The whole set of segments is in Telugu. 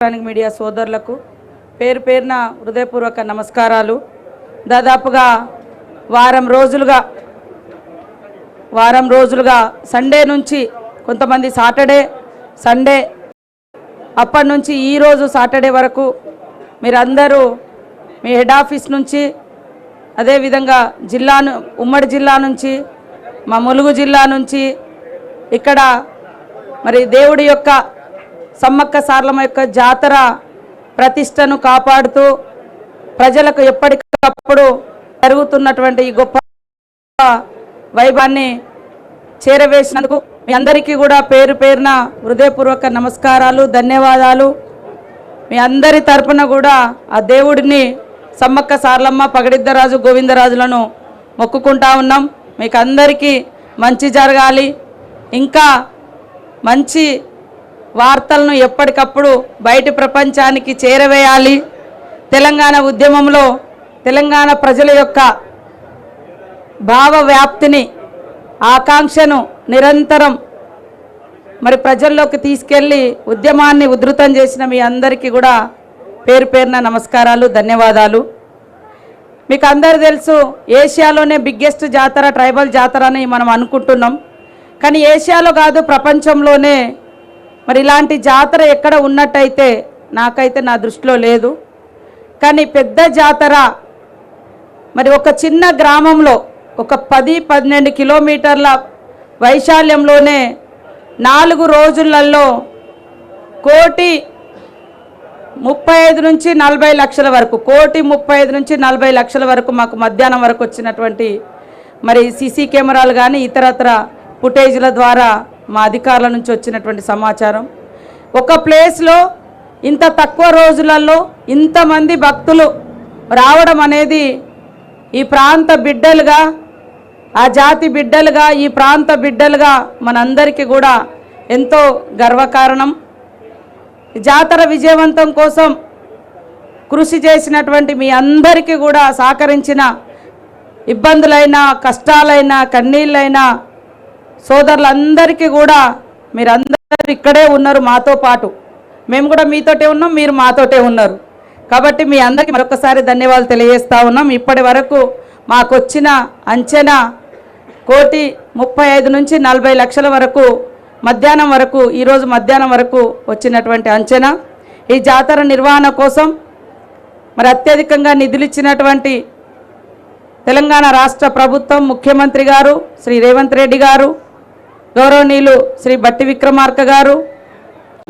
ఎలక్ట్రానిక్ మీడియా సోదరులకు పేరు పేరున హృదయపూర్వక నమస్కారాలు. దాదాపుగా వారం రోజులుగా వారం రోజులుగా సండే నుంచి కొంతమంది సాటర్డే సండే అప్పటి నుంచి ఈరోజు సాటర్డే వరకు మీరందరూ మీ హెడ్ ఆఫీస్ నుంచి అదేవిధంగా జిల్లాను ఉమ్మడి జిల్లా నుంచి మా ములుగు జిల్లా నుంచి ఇక్కడ మరి దేవుడి యొక్క సమ్మక్క సార్లమ్మ యొక్క జాతర ప్రతిష్టను కాపాడుతూ ప్రజలకు ఎప్పటికప్పుడు జరుగుతున్నటువంటి ఈ గొప్ప వైభాన్ని చేరవేసినందుకు మీ అందరికీ కూడా పేరు పేరున హృదయపూర్వక నమస్కారాలు ధన్యవాదాలు. మీ అందరి తరపున కూడా ఆ దేవుడిని సమ్మక్క సార్లమ్మ పగడిద్దరాజు గోవిందరాజులను మొక్కుకుంటా ఉన్నాం. మీకు అందరికీ మంచి జరగాలి. ఇంకా మంచి వార్తలను ఎప్పటికప్పుడు బయటి ప్రపంచానికి చేరవేయాలి. తెలంగాణ ఉద్యమంలో తెలంగాణ ప్రజల యొక్క భావ వ్యాప్తిని ఆకాంక్షను నిరంతరం మరి ప్రజల్లోకి తీసుకెళ్ళి ఉద్యమాన్ని ఉధృతం చేసిన మీ అందరికీ కూడా పేరు పేరున నమస్కారాలు ధన్యవాదాలు. మీకు అందరు తెలుసు ఏషియాలోనే బిగ్గెస్ట్ జాతర ట్రైబల్ జాతర అని మనం అనుకుంటున్నాం. కానీ ఏషియాలో కాదు ప్రపంచంలోనే మరి ఇలాంటి జాతర ఎక్కడ ఉన్నట్టయితే నాకైతే నా దృష్టిలో లేదు. కానీ పెద్ద జాతర మరి ఒక చిన్న గ్రామంలో ఒక పది పన్నెండు కిలోమీటర్ల వైశాల్యంలోనే నాలుగు రోజులలో కోటి ముప్పై ఐదు నుంచి నలభై లక్షల వరకు కోటి ముప్పై ఐదు నుంచి నలభై లక్షల వరకు మాకు మధ్యాహ్నం వరకు వచ్చినటువంటి మరి సీసీ కెమెరాలు కానీ ఇతరత్ర ఫుటేజ్ల ద్వారా మా అధికారుల నుంచి వచ్చినటువంటి సమాచారం. ఒక ప్లేస్లో ఇంత తక్కువ రోజులలో ఇంతమంది భక్తులు రావడం అనేది ఈ ప్రాంత బిడ్డలుగా ఆ జాతి బిడ్డలుగా ఈ ప్రాంత బిడ్డలుగా మనందరికీ కూడా ఎంతో గర్వకారణం. జాతర విజయవంతం కోసం కృషి చేసినటువంటి మీ అందరికీ కూడా సహకరించిన ఇబ్బందులైనా కష్టాలైనా కన్నీళ్ళైనా సోదరులందరికీ కూడా మీరందరూ ఇక్కడే ఉన్నారు మాతో పాటు. మేము కూడా మీతోటే ఉన్నాం మీరు మాతోటే ఉన్నారు. కాబట్టి మీ అందరికీ మరొకసారి ధన్యవాదాలు తెలియజేస్తూ ఉన్నాం. ఇప్పటి వరకు మాకొచ్చిన అంచనా కోటి ముప్పై ఐదు నుంచి నలభై లక్షల వరకు మధ్యాహ్నం వరకు ఈరోజు మధ్యాహ్నం వరకు వచ్చినటువంటి అంచనా. ఈ జాతర నిర్వహణ కోసం మరి అత్యధికంగా నిధులు ఇచ్చినటువంటి తెలంగాణ రాష్ట్ర ప్రభుత్వం ముఖ్యమంత్రి గారు శ్రీ రేవంత్ రెడ్డి గారు గౌరవనీయులు శ్రీ బట్టి విక్రమార్క గారు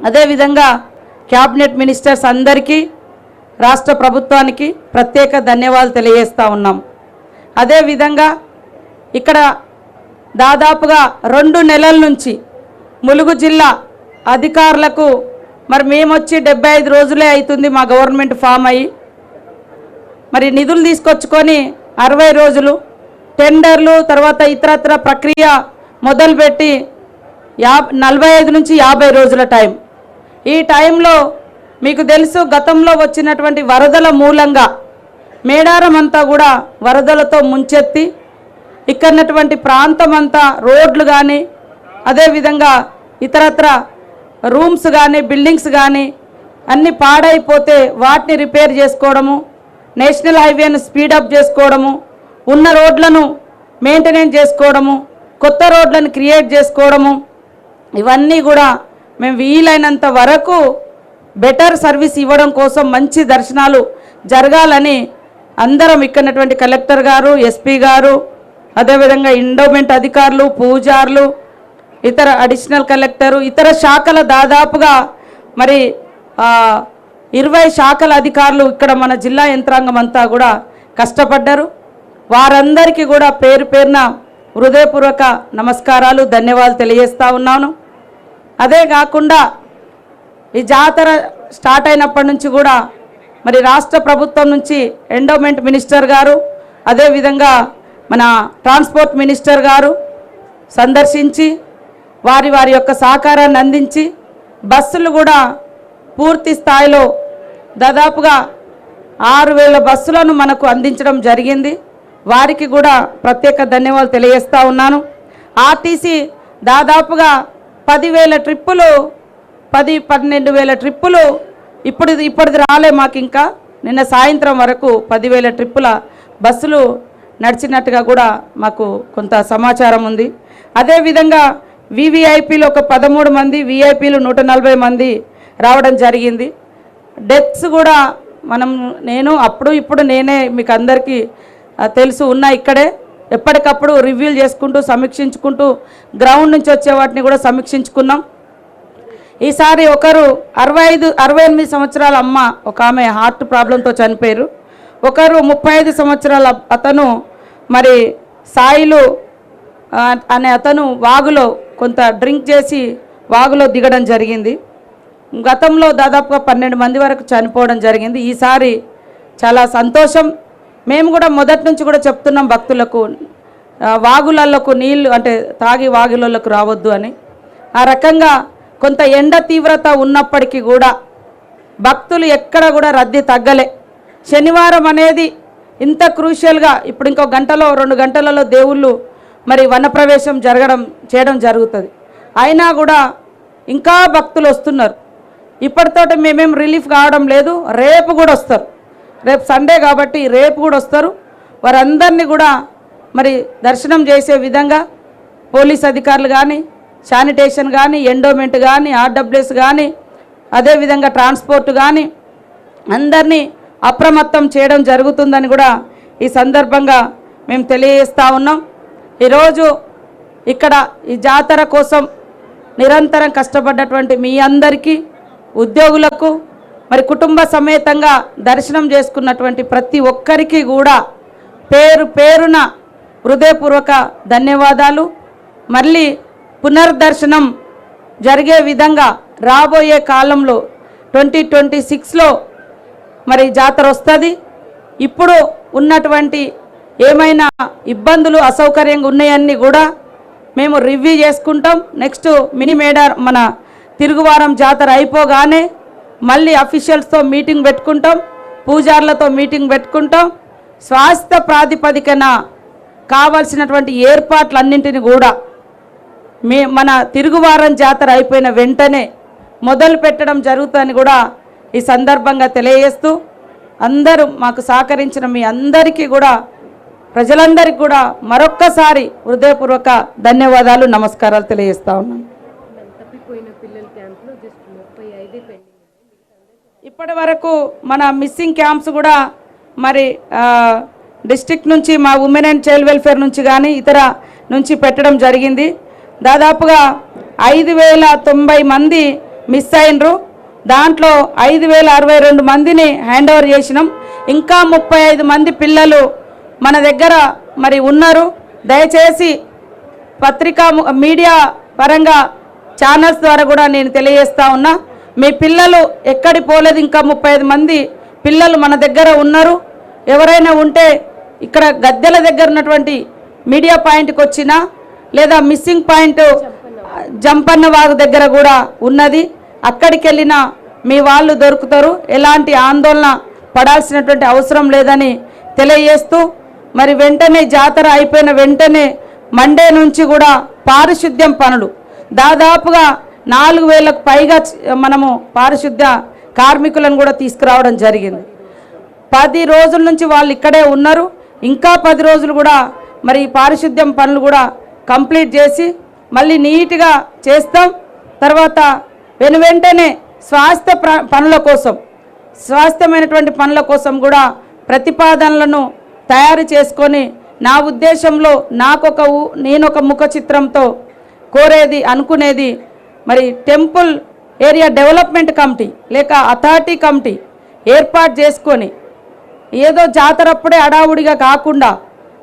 అదేవిధంగా క్యాబినెట్ మినిస్టర్స్ అందరికీ రాష్ట్ర ప్రభుత్వానికి ప్రత్యేక ధన్యవాదాలు తెలియజేస్తూ ఉన్నాం. అదేవిధంగా ఇక్కడ దాదాపుగా రెండు నెలల నుంచి ములుగు జిల్లా అధికారులకు మరి మేము వచ్చి డెబ్బై ఐదు రోజులే అవుతుంది మా గవర్నమెంట్ ఫామ్ అయ్యి. మరి నిధులు తీసుకొచ్చుకొని అరవై రోజులు టెండర్లు తర్వాత ఇతరత్ర ప్రక్రియ మొదలుపెట్టి యా నలభై ఐదు నుంచి యాభై రోజుల టైం. ఈ టైంలో మీకు తెలుసు గతంలో వచ్చినటువంటి వరదల మూలంగా మేడారం అంతా కూడా వరదలతో ముంచెత్తి ఇక్కడనటువంటి ప్రాంతం అంతా రోడ్లు కానీ అదేవిధంగా ఇతరత్ర రూమ్స్ కానీ బిల్డింగ్స్ కానీ అన్నీ పాడైపోతే వాటిని రిపేర్ చేసుకోవడము నేషనల్ హైవేను స్పీడప్ చేసుకోవడము ఉన్న రోడ్లను మెయింటెనెన్స్ చేసుకోవడము కొత్త రోడ్లను క్రియేట్ చేసుకోవడము ఇవన్నీ కూడా మేము వీలైనంత వరకు బెటర్ సర్వీస్ ఇవ్వడం కోసం మంచి దర్శనాలు జరగాలని అందరం ఇక్కడటువంటి కలెక్టర్ గారు ఎస్పీ గారు అదేవిధంగా ఇండోమెంట్ అధికారులు పూజారులు ఇతర అడిషనల్ కలెక్టరు ఇతర శాఖల దాదాపుగా మరి ఇరవై శాఖల అధికారులు ఇక్కడ మన జిల్లా యంత్రాంగం అంతా కూడా కష్టపడ్డారు. వారందరికీ కూడా పేరు పేరున హృదయపూర్వక నమస్కారాలు ధన్యవాదాలు తెలియజేస్తూ ఉన్నాను. అదే కాకుండా ఈ జాతర స్టార్ట్ అయినప్పటి నుంచి కూడా మరి రాష్ట్ర ప్రభుత్వం నుంచి ఎండోమెంట్ మినిస్టర్ గారు అదేవిధంగా మన ట్రాన్స్పోర్ట్ మినిస్టర్ గారు సందర్శించి వారి వారి యొక్క సహకారాన్ని అందించి బస్సులు కూడా పూర్తి స్థాయిలో దాదాపుగా ఆరు వేల బస్సులను మనకు అందించడం జరిగింది. వారికి కూడా ప్రత్యేక ధన్యవాదాలు తెలియజేస్తూ ఉన్నాను. ఆర్టీసీ దాదాపుగా పదివేల ట్రిప్పులు పది పన్నెండు వేల ట్రిప్పులు ఇప్పుడు ఇప్పటిది రాలే మాకు ఇంకా. నిన్న సాయంత్రం వరకు పదివేల ట్రిప్పుల బస్సులు నడిచినట్టుగా కూడా మాకు కొంత సమాచారం ఉంది. అదేవిధంగా వివిఐపీలు ఒక పదమూడు మంది విఐపీలు నూట నలభై మంది రావడం జరిగింది. డెత్స్ కూడా మనం నేను అప్పుడు ఇప్పుడు నేనే మీకు అందరికీ తెలుసు ఉన్నా ఇక్కడే. ఎప్పటికప్పుడు రివ్యూలు చేసుకుంటూ సమీక్షించుకుంటూ గ్రౌండ్ నుంచి వచ్చే వాటిని కూడా సమీక్షించుకున్నాం. ఈసారి ఒకరు అరవై ఐదు అరవై ఎనిమిది సంవత్సరాల అమ్మ ఒక ఆమె హార్ట్ ప్రాబ్లంతో చనిపోయారు. ఒకరు ముప్పై ఐదు సంవత్సరాల అతను మరి సాయిలు అనే అతను వాగులో కొంత డ్రింక్ చేసి వాగులో దిగడం జరిగింది. గతంలో దాదాపుగా పన్నెండు మంది వరకు చనిపోవడం జరిగింది. ఈసారి చాలా సంతోషం. మేము కూడా మొదటి నుంచి కూడా చెప్తున్నాం భక్తులకు వాగులలోకు నీళ్ళు అంటే తాగి వాగులలోకి రావద్దు అని. ఆ రకంగా కొంత ఎండ తీవ్రత ఉన్నప్పటికీ కూడా భక్తులు ఎక్కడ కూడా రద్దీ తగ్గలే. శనివారం అనేది ఇంత క్రూషియల్గా ఇప్పుడు ఇంకో గంటలో రెండు గంటలలో దేవుళ్ళు మరి వనప్రవేశం జరగడం చేయడం జరుగుతుంది. అయినా కూడా ఇంకా భక్తులు వస్తున్నారు. ఇప్పటితోటి మేమేం రిలీఫ్ కావడం లేదు రేపు కూడా వస్తారు. రేపు సండే కాబట్టి రేపు కూడా వస్తారు. వారందరినీ కూడా మరి దర్శనం చేసే విధంగా పోలీస్ అధికారులు కానీ శానిటేషన్ కానీ ఎండోమెంట్ కానీ ఆర్డబ్ల్యూఎస్ కానీ అదేవిధంగా ట్రాన్స్పోర్ట్ కానీ అందరినీ అప్రమత్తం చేయడం జరుగుతుందని కూడా ఈ సందర్భంగా మేము తెలియజేస్తూ ఉన్నాం. ఈరోజు ఇక్కడ ఈ జాతర కోసం నిరంతరం కష్టపడ్డటువంటి మీ అందరికీ ఉద్యోగులకు మరి కుటుంబ సమేతంగా దర్శనం చేసుకున్నటువంటి ప్రతి ఒక్కరికి కూడా పేరు పేరున హృదయపూర్వక ధన్యవాదాలు. మళ్ళీ పునర్దర్శనం జరిగే విధంగా రాబోయే కాలంలో ట్వంటీ ట్వంటీ సిక్స్లో మరి జాతర వస్తుంది. ఇప్పుడు ఉన్నటువంటి ఏమైనా ఇబ్బందులు అసౌకర్యంగా ఉన్నాయన్నీ కూడా మేము రివ్యూ చేసుకుంటాం. నెక్స్ట్ మినీ మేడర్ మన తిరుగువారం జాతర అయిపోగానే మళ్ళీ అఫీషియల్స్తో మీటింగ్ పెట్టుకుంటాం పూజార్లతో మీటింగ్ పెట్టుకుంటాం. స్వాస్థ్య ప్రాతిపదికన కావాల్సినటువంటి ఏర్పాట్లన్నింటిని కూడా మే మన తిరుగువారం జాతర అయిపోయిన వెంటనే మొదలు పెట్టడం జరుగుతుందని కూడా ఈ సందర్భంగా తెలియజేస్తూ అందరూ మాకు సహకరించిన మీ అందరికీ కూడా ప్రజలందరికీ కూడా మరొక్కసారి హృదయపూర్వక ధన్యవాదాలు నమస్కారాలు తెలియజేస్తా ఉన్నాను తప్పిపోయిన పిల్లల క్యాంప్లో జస్ట్ ముప్పై ఐదే పెండింగ్ ఇప్పటి వరకు మన మిస్సింగ్ క్యాంప్స్ కూడా మరి డిస్ట్రిక్ట్ నుంచి మా ఉమెన్ అండ్ చైల్డ్ వెల్ఫేర్ నుంచి కానీ ఇతర నుంచి పెట్టడం జరిగింది. దాదాపుగా ఐదు వేల తొంభై మంది మిస్ అయినరు. దాంట్లో ఐదు వేల అరవై రెండు మందిని హ్యాండ్ ఓవర్ చేసినాం. ఇంకా ముప్పై ఐదు మంది పిల్లలు మన దగ్గర మరి ఉన్నారు. దయచేసి పత్రికా మీడియా పరంగా ఛానల్స్ ద్వారా కూడా నేను తెలియజేస్తా ఉన్నా. మీ పిల్లలు ఎక్కడి పోలేదు ఇంకా ముప్పై మంది పిల్లలు మన దగ్గర ఉన్నారు. ఎవరైనా ఉంటే ఇక్కడ గద్దెల దగ్గర ఉన్నటువంటి మీడియా పాయింట్కి వచ్చినా లేదా మిస్సింగ్ పాయింట్ జంపన్న వాగు దగ్గర కూడా ఉన్నది. అక్కడికి వెళ్ళినా మీ వాళ్ళు దొరుకుతారు. ఎలాంటి ఆందోళన పడాల్సినటువంటి అవసరం లేదని తెలియజేస్తూ మరి వెంటనే జాతర అయిపోయిన వెంటనే మండే నుంచి కూడా పారిశుద్ధ్యం పనులు. దాదాపుగా నాలుగు వేలకు పైగా మనము పారిశుద్ధ్య కార్మికులను కూడా తీసుకురావడం జరిగింది. పది రోజుల నుంచి వాళ్ళు ఇక్కడే ఉన్నారు. ఇంకా పది రోజులు కూడా మరి పారిశుద్ధ్యం పనులు కూడా కంప్లీట్ చేసి మళ్ళీ నీట్గా చేస్తాం. తర్వాత వెను వెంటనే స్వాస్థ్య ప్ర- పనుల కోసం స్వాస్థ్యమైనటువంటి పనుల కోసం కూడా ప్రతిపాదనలను తయారు చేసుకొని నా ఉద్దేశంలో నాకొక నేనొక ముఖ చిత్రంతో కోరేది అనుకునేది మరి టెంపుల్ ఏరియా డెవలప్మెంట్ కమిటీ లేక అథారిటీ కమిటీ ఏర్పాటు చేసుకొని ఏదో జాతరప్పుడే అడావుడిగా కాకుండా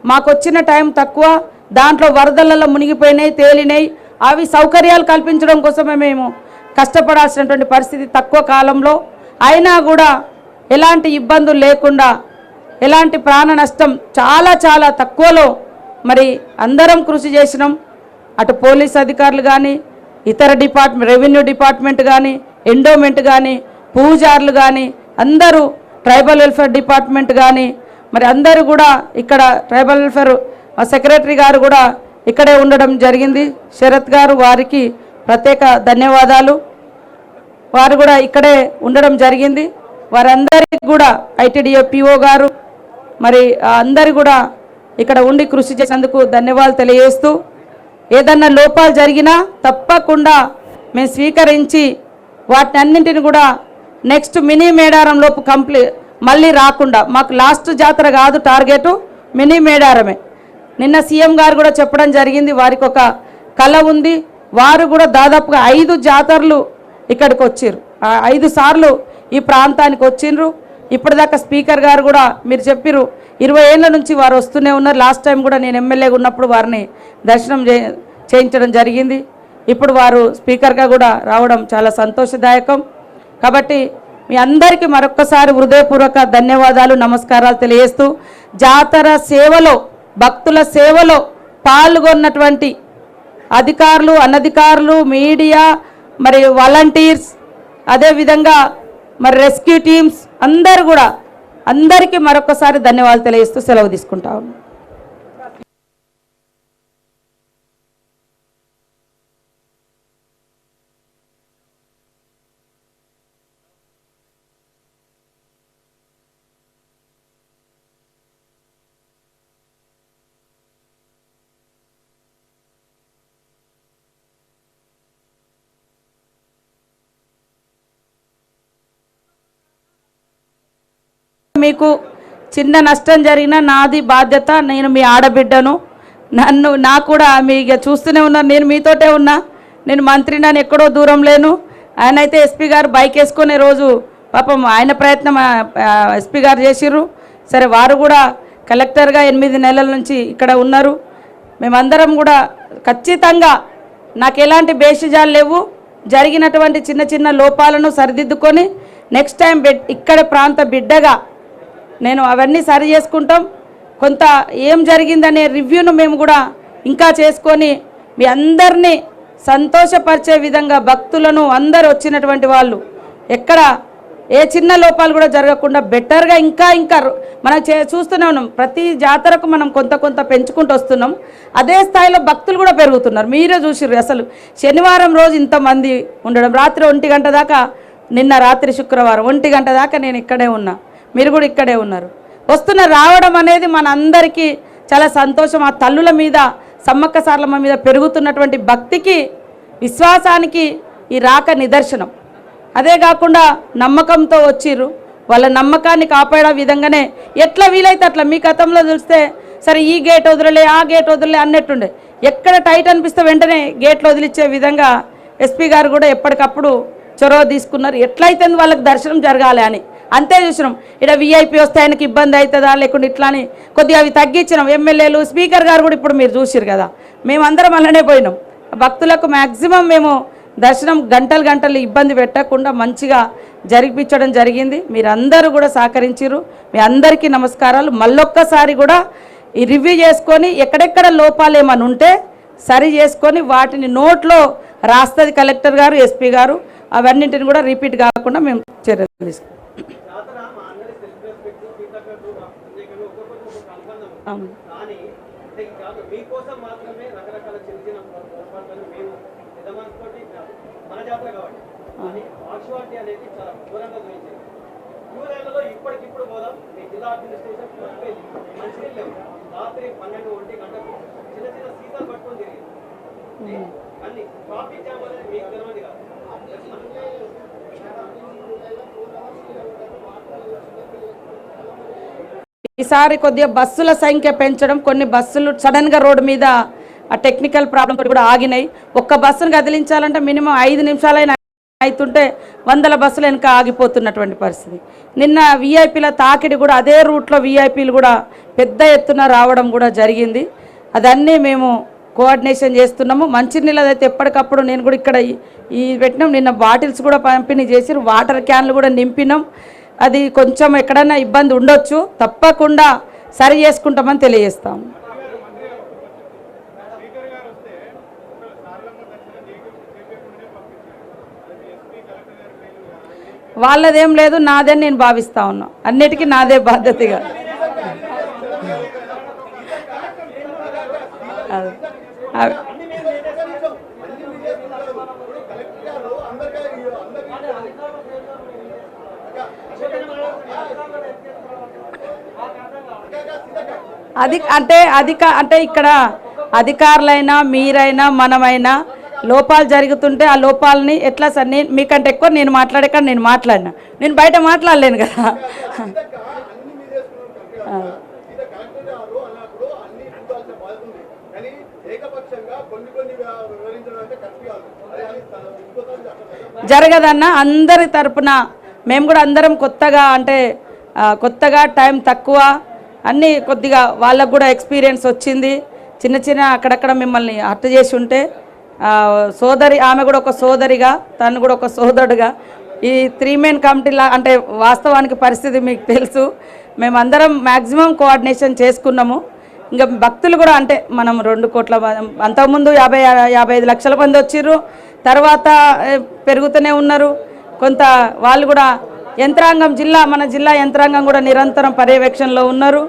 మాకు వచ్చిన టైం తక్కువ దాంట్లో వరదలలో మునిగిపోయినాయి తేలినాయి అవి సౌకర్యాలు కల్పించడం కోసమే మేము కష్టపడాల్సినటువంటి పరిస్థితి తక్కువ కాలంలో. అయినా కూడా ఎలాంటి ఇబ్బందులు లేకుండా ఎలాంటి ప్రాణ నష్టం చాలా చాలా తక్కువలో మరి అందరం కృషి చేసినాం. అటు పోలీస్ అధికారులు కానీ ఇతర డిపార్ట్మెంట్ రెవెన్యూ డిపార్ట్మెంట్ కానీ ఎండోమెంట్ కానీ పూజారులు కానీ అందరూ ట్రైబల్ వెల్ఫేర్ డిపార్ట్మెంట్ కానీ మరి అందరూ కూడా ఇక్కడ ట్రైబల్ వెల్ఫేర్ మా సెక్రటరీ గారు కూడా ఇక్కడే ఉండడం జరిగింది. శరత్ గారు వారికి ప్రత్యేక ధన్యవాదాలు. వారు కూడా ఇక్కడే ఉండడం జరిగింది. వారందరికీ కూడా ఐటీడీఏ పిఓ గారు మరి అందరు కూడా ఇక్కడ ఉండి కృషి చేసినందుకు ధన్యవాదాలు తెలియజేస్తూ ఏదన్నా లోపాలు జరిగినా తప్పకుండా మేము స్వీకరించి వాటిని అన్నింటిని కూడా నెక్స్ట్ మినీ మేడారం లోపు కంప్లీ మళ్ళీ రాకుండా మాకు లాస్ట్ జాతర కాదు టార్గెట్ మినీ మేడారమే. నిన్న సీఎం గారు కూడా చెప్పడం జరిగింది వారికి ఒక కళ ఉంది. వారు కూడా దాదాపుగా ఐదు జాతరలు ఇక్కడికి వచ్చిర్రు. ఐదు సార్లు ఈ ప్రాంతానికి వచ్చిండ్రు ఇప్పటిదాకా స్పీకర్ గారు కూడా మీరు చెప్పిర్రు ఇరవై ఏళ్ళ నుంచి వారు వస్తూనే ఉన్నారు. లాస్ట్ టైం కూడా నేను ఎమ్మెల్యేగా ఉన్నప్పుడు వారిని దర్శనం చే చేయించడం జరిగింది. ఇప్పుడు వారు స్పీకర్గా కూడా రావడం చాలా సంతోషదాయకం. కాబట్టి మీ అందరికీ మరొక్కసారి హృదయపూర్వక ధన్యవాదాలు నమస్కారాలు తెలియజేస్తూ జాతర సేవలో భక్తుల సేవలో పాల్గొన్నటువంటి అధికారులు అనధికారులు మీడియా మరి వాలంటీర్స్ అదేవిధంగా మరి రెస్క్యూ టీమ్స్ అందరు కూడా అందరికీ మరొకసారి ధన్యవాదాలు తెలియజేస్తూ సెలవు తీసుకుంటా మీకు చిన్న నష్టం జరిగినా నాది బాధ్యత నేను మీ ఆడబిడ్డను. నన్ను నా కూడా మీ ఇక చూస్తూనే ఉన్నాను నేను మీతోటే ఉన్నా. నేను మంత్రి నన్ను ఎక్కడో దూరం లేను. ఆయన అయితే ఎస్పీ గారు బైక్ వేసుకునే రోజు పాపం ఆయన ప్రయత్నం ఎస్పీ గారు చేసిర్రు. సరే వారు కూడా కలెక్టర్గా ఎనిమిది నెలల నుంచి ఇక్కడ ఉన్నారు. మేమందరం కూడా ఖచ్చితంగా నాకు ఎలాంటి బేషజాలు లేవు. జరిగినటువంటి చిన్న చిన్న లోపాలను సరిదిద్దుకొని నెక్స్ట్ టైం ఇక్కడ ప్రాంత బిడ్డగా నేను అవన్నీ సరి చేసుకుంటాం. కొంత ఏం జరిగిందనే రివ్యూను మేము కూడా ఇంకా చేసుకొని మీ అందరినీ సంతోషపరిచే విధంగా భక్తులను అందరు వచ్చినటువంటి వాళ్ళు ఎక్కడ ఏ చిన్న లోపాలు కూడా జరగకుండా బెటర్గా ఇంకా ఇంకా మనం చే చూస్తూనే ఉన్నాం. ప్రతి జాతరకు మనం కొంత కొంత పెంచుకుంటూ వస్తున్నాం. అదే స్థాయిలో భక్తులు కూడా పెరుగుతున్నారు. మీరే చూసిర్రు అసలు. శనివారం రోజు ఇంతమంది ఉండడం రాత్రి ఒంటి గంట దాకా నిన్న రాత్రి శుక్రవారం ఒంటి గంట దాకా నేను ఇక్కడే ఉన్నా. మీరు కూడా ఇక్కడే ఉన్నారు. వస్తున్న రావడం అనేది మన అందరికీ చాలా సంతోషం. ఆ తల్లుల మీద సమ్మక్క సార్లమ్మ మీద పెరుగుతున్నటువంటి భక్తికి విశ్వాసానికి ఈ రాక నిదర్శనం. అదే కాకుండా నమ్మకంతో వచ్చిర్రు. వాళ్ళ నమ్మకాన్ని కాపాడే విధంగానే ఎట్లా వీలైతే అట్లా మీ గతంలో చూస్తే సరే ఈ గేట్ వదిలే ఆ గేట్ వదిలే అన్నట్టుండే. ఎక్కడ టైట్ అనిపిస్తే వెంటనే గేట్లు వదిలిచ్చే విధంగా ఎస్పీ గారు కూడా ఎప్పటికప్పుడు చొరవ తీసుకున్నారు. ఎట్లయితే వాళ్ళకి దర్శనం జరగాలి అని. అంతే చూసినాం. ఇక్కడ వీఐపీ వస్తే ఆయనకి ఇబ్బంది అవుతుందా? లేకుంటే ఇట్లా అని కొద్దిగా అవి తగ్గించినాం. ఎమ్మెల్యేలు స్పీకర్ గారు కూడా ఇప్పుడు మీరు చూసిరు కదా. మేమందరం అలానే పోయినాం. భక్తులకు మ్యాక్సిమం మేము దర్శనం గంటలు గంటలు ఇబ్బంది పెట్టకుండా మంచిగా జరిపించడం జరిగింది. మీరందరూ కూడా సహకరించారు మీ అందరికీ నమస్కారాలు. మళ్ళొక్కసారి కూడా ఈ రివ్యూ చేసుకొని ఎక్కడెక్కడ లోపాలు ఏమైనా ఉంటే సరి చేసుకొని వాటిని నోట్లో రాస్తుంది కలెక్టర్ గారు ఎస్పీ గారు. అవన్నింటిని కూడా రిపీట్ కాకుండా మేము చర్యలు తీసుకుంటాం అవును కానీ అంటే ఈ జాతర మీకోసం మాత్రమే రకరకాల చిన్న చిన్న పొరపాట్లను మేము యజమానితోటి మన జాతర కాబట్టి కానీ పార్శ్వాలిటీ అనేది చాలా ఘోరంగా గురించింది క్యూరేళ్ళలో ఇప్పటికిప్పుడు పోదాం మీ జిల్లా అడ్మినిస్ట్రేషన్ లేవు. రాత్రి పన్నెండు ఒంటి గంటకు చిన్న చిన్న సీజన్ పట్టుకొని తిరిగింది కానీ ట్రాఫిక్ జామ్ అనేది మీకు తెలియదు కాదు. ఈసారి కొద్దిగా బస్సుల సంఖ్య పెంచడం కొన్ని బస్సులు సడన్గా రోడ్డు మీద ఆ టెక్నికల్ ప్రాబ్లం కూడా ఆగినాయి. ఒక్క బస్సును కదిలించాలంటే మినిమం ఐదు నిమిషాలైనా అవుతుంటే వందల బస్సులు వెనక ఆగిపోతున్నటువంటి పరిస్థితి. నిన్న వీఐపీల తాకిడి కూడా అదే రూట్లో వీఐపీలు కూడా పెద్ద ఎత్తున రావడం కూడా జరిగింది. అదన్నీ మేము కోఆర్డినేషన్ చేస్తున్నాము. మంచినీళ్ళు అయితే ఎప్పటికప్పుడు నేను కూడా ఇక్కడ ఈ- ఈ పెట్టినాం. నిన్న బాటిల్స్ కూడా పంపిణీ చేసి వాటర్ క్యాన్లు కూడా నింపినాం. అది కొంచెం ఎక్కడైనా ఇబ్బంది ఉండొచ్చు తప్పకుండా సరి చేసుకుంటామని తెలియజేస్తాం. వాళ్ళదేం లేదు నాదే నేను భావిస్తా ఉన్నా. అన్నిటికీ నాదే బాధ్యతగా. అది. అది అంటే అధిక అంటే ఇక్కడ అధికారులైనా మీరైనా మనమైనా లోపాలు జరుగుతుంటే ఆ లోపాలని ఎట్లా సార్ నేను మీకంటే ఎక్కువ నేను మాట్లాడే కానీ నేను మాట్లాడినా నేను బయట మాట్లాడలేను కదా జరగదన్నా జరగదన్న అందరి తరపున మేము కూడా అందరం కొత్తగా అంటే కొత్తగా టైం తక్కువ అన్నీ కొద్దిగా వాళ్ళకు కూడా ఎక్స్పీరియన్స్ వచ్చింది. చిన్న చిన్న అక్కడక్కడ మిమ్మల్ని హర్ట్ చేసి ఉంటే సోదరి ఆమె కూడా ఒక సోదరిగా తను కూడా ఒక సోదరుడుగా. ఈ త్రీ మెయిన్ కమిటీలా అంటే వాస్తవానికి పరిస్థితి మీకు తెలుసు. మేమందరం మ్యాక్సిమం కోఆర్డినేషన్ చేసుకున్నాము. ఇంకా భక్తులు కూడా అంటే మనం రెండు కోట్ల అంతకుముందు యాభై యాభై ఐదు లక్షల మంది వచ్చిర్రు. తర్వాత పెరుగుతూనే ఉన్నారు. కొంత వాళ్ళు కూడా యంత్రాంగం జిల్లా మన జిల్లా యంత్రాంగం కూడా నిరంతరం పర్యవేక్షణలో ఉన్నారు.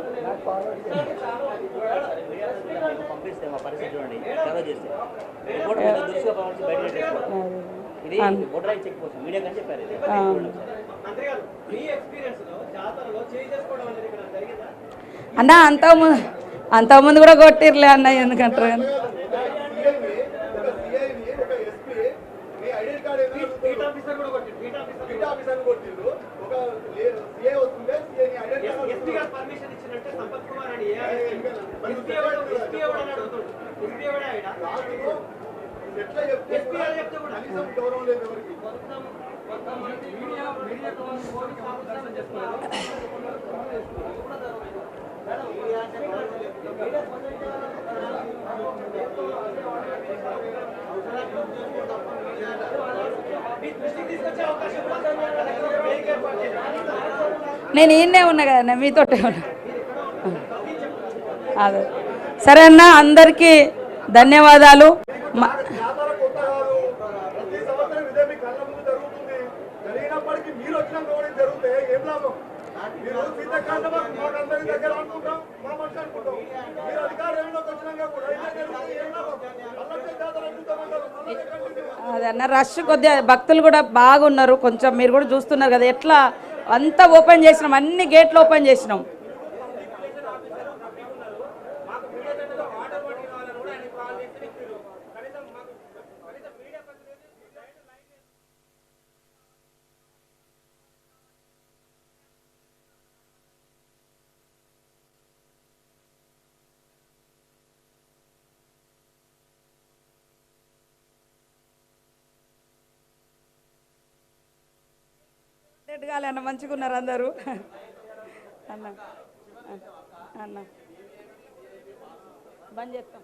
పంపిస్తే అంతకుముందు పరిస్థితి కూడా కవర్ చేస్తే ఎందుకంటారు మీద దృష్టిగా పవన్ బయట పెట్టేసుకోవాలి. ఇది ఓటర్ చెక్ కోసం మీడియా కానీ చెప్పారు ఇది. మంత్రి గారు మీ ఎక్స్పీరియన్స్లో జాతరలో చేయి చేసుకోవడం అనేది ఇక్కడ జరిగిందా అన్న అంతకుముందు అంతకుముందు కూడా కొట్టిర్లే అన్న ఎందుకంటారు కానీ సిఐని ఒక సిఐని ఒక ఎస్పీ మీ ఐడెంటి కార్డ్ ఏదైనా బీట్ ఆఫీసర్ కూడా కొట్టింది బీట్ ఆఫీసర్ బీటా ఆఫీసర్ కొట్టిండ్రు ఒక సిఐ వస్తుంటే సిఐని ఐడెంటి కార్డ్ ఎస్పీ గారు పర్మిషన్ ఇచ్చినట్టే సంపత్ కుమార్ అని ఎస్పీ ఎవడు ఎస్పీ ఎవడు అని అడుగుతుండు ఎస్పీ ఎవడే ఆయన రాజును ఎట్లా చెప్తే ఎస్పీ గారు చెప్తే కూడా కనీసం గౌరవం లేదు ఎవరికి మొత్తం మొత్తం మీడియా మీడియాతో పోలీస్ ఆఫీసర్లు చెప్తున్నారు నేను ఈయనే ఉన్నా కదన్నా మీతోటే ఉన్నా. అదే. సరే అన్న అందరికీ ధన్యవాదాలు మ- జాతర కొత్త కాదు ప్రతి సంవత్సరం ఇదే మీ కళ్ళ ముందు జరుగుతుంది జరిగినప్పటికీ మీరు వచ్చినాక కూడా ఇది జరిగితే ఏం లాభం మీరు సీతకాండ మాకందరి దగ్గర అనుకుంటాం మా మనిషి అనుకుంటాం మీరు అధికారం ఏమిలోకి వచ్చినాక కూడా ఇదే జరుగుతుంది ఏం లాభం మళ్ళీ జాతర అడుగుతామంటారు మళ్ళీ కంటిన్యూ అదే అన్న రష్ కొద్దిగా భక్తులు కూడా బాగున్నారు. కొంచెం మీరు కూడా చూస్తున్నారు కదా ఎట్లా అంతా ఓపెన్ చేసినాం అన్ని గేట్లు ఓపెన్ చేసినాం. కాలే అన్న మంచిగా ఉన్నారు అందరూ. అన్న అన్న. బంద్ చేస్తాం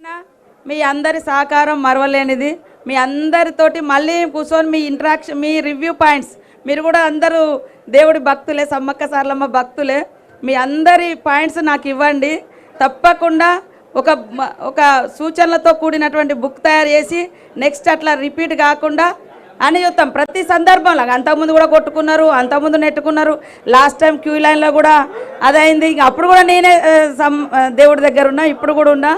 నా మీ అందరి సహకారం మరవలేనిది. మీ అందరితోటి మళ్ళీ కూర్చొని మీ ఇంటరాక్షన్ మీ రివ్యూ పాయింట్స్ మీరు కూడా అందరూ దేవుడి భక్తులే సమ్మక్క సార్లమ్మ భక్తులే. మీ అందరి పాయింట్స్ నాకు ఇవ్వండి. తప్పకుండా ఒక ఒక సూచనలతో కూడినటువంటి బుక్ తయారు చేసి నెక్స్ట్ అట్లా రిపీట్ కాకుండా అని చూస్తాం ప్రతి సందర్భంలో అంతకుముందు కూడా కొట్టుకున్నారు అంతకుముందు నెట్టుకున్నారు. లాస్ట్ టైం క్యూ లైన్లో కూడా అదైంది. ఇంక అప్పుడు కూడా నేనే దేవుడి దగ్గర ఉన్నా ఇప్పుడు కూడా ఉన్నా.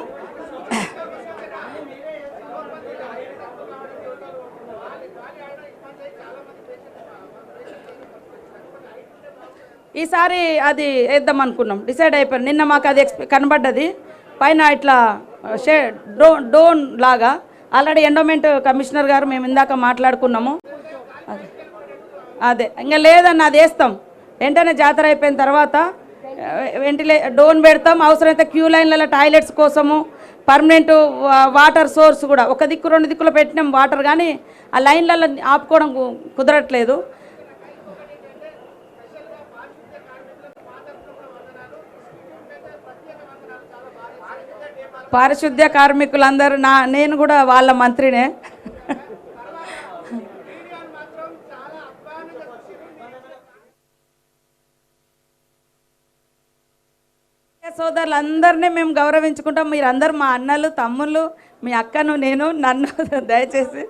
ఈసారి అది వేద్దాం అనుకున్నాం. డిసైడ్ అయిపోయాం నిన్న మాకు అది ఎక్స్పె కనబడ్డది. పైన ఇట్లా షే డ్రో డోన్ లాగా. ఆల్రెడీ ఎండోమెంట్ కమిషనర్ గారు మేము ఇందాక మాట్లాడుకున్నాము. అదే. అదే. ఇంకా లేదన్న అది వేస్తాం. వెంటనే జాతర అయిపోయిన తర్వాత వెంటిలే డోన్ పెడతాం. అవసరమైతే క్యూ లైన్లలో టాయిలెట్స్ కోసము పర్మనెంట్ వాటర్ సోర్స్ కూడా. ఒక దిక్కు రెండు దిక్కులు పెట్టినాం వాటర్ కానీ ఆ లైన్లలో ఆపుకోవడం కుదరట్లేదు. పారిశుద్ధ్య కార్మికులందరూ నా నేను కూడా వాళ్ళ మంత్రినే. సోదరులు అందరినీ మేము గౌరవించుకుంటాం. మీరందరూ మా అన్నలు తమ్ముళ్ళు మీ అక్కను నేను నన్ను దయచేసి.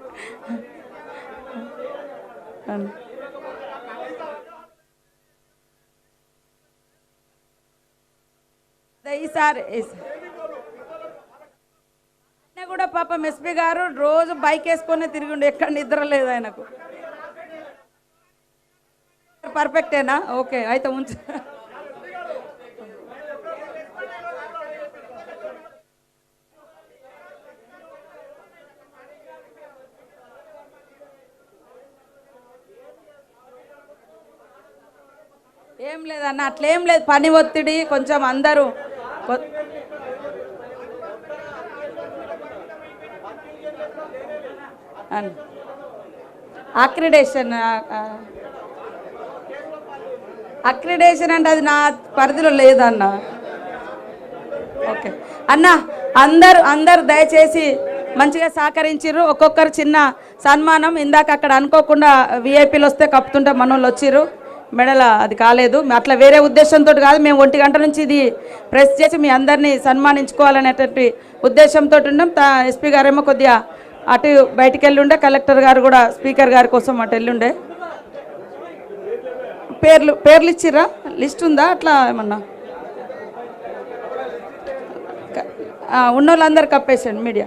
ఈసారి కూడా పాపం ఎస్పీ గారు రోజు బైక్ వేసుకొని తిరిగిండు ఎక్కడ నిద్ర లేదు ఆయనకు. పర్ఫెక్టేనా ఓకే అయితే ఉంచు. ఏం లేదన్న అట్లేం లేదు. పని ఒత్తిడి కొంచెం అందరూ కొ- అన్ అక్రిడేషన్ అక్రిడేషన్ అంటే అది నా పరిధిలో లేదన్న. ఓకే. అన్న అందరు అందరు దయచేసి మంచిగా సహకరించిర్రు. ఒక్కొక్కరు చిన్న సన్మానం. ఇందాక అక్కడ అనుకోకుండా విఐపీలు వస్తే కప్పుతుంటే మనోళ్ళు వచ్చిర్రు. మెడల అది కాలేదు. అట్లా వేరే ఉద్దేశంతో కాదు. మేము ఒంటి గంట నుంచి ఇది ప్రెస్ చేసి మీ అందరినీ సన్మానించుకోవాలనేటువంటి ఉద్దేశంతో ఉన్నాం. ఎస్పీ గారేమో కొద్దిగా అటు బయటికి వెళ్ళుండే కలెక్టర్ గారు కూడా స్పీకర్ గారి కోసం అటు వెళ్ళుండే. పేర్లు పేర్లు ఇచ్చిర్రా? లిస్ట్ ఉందా? అట్లా ఏమన్నా? ఉన్న వాళ్ళందరు కప్పేసాడు మీడియా.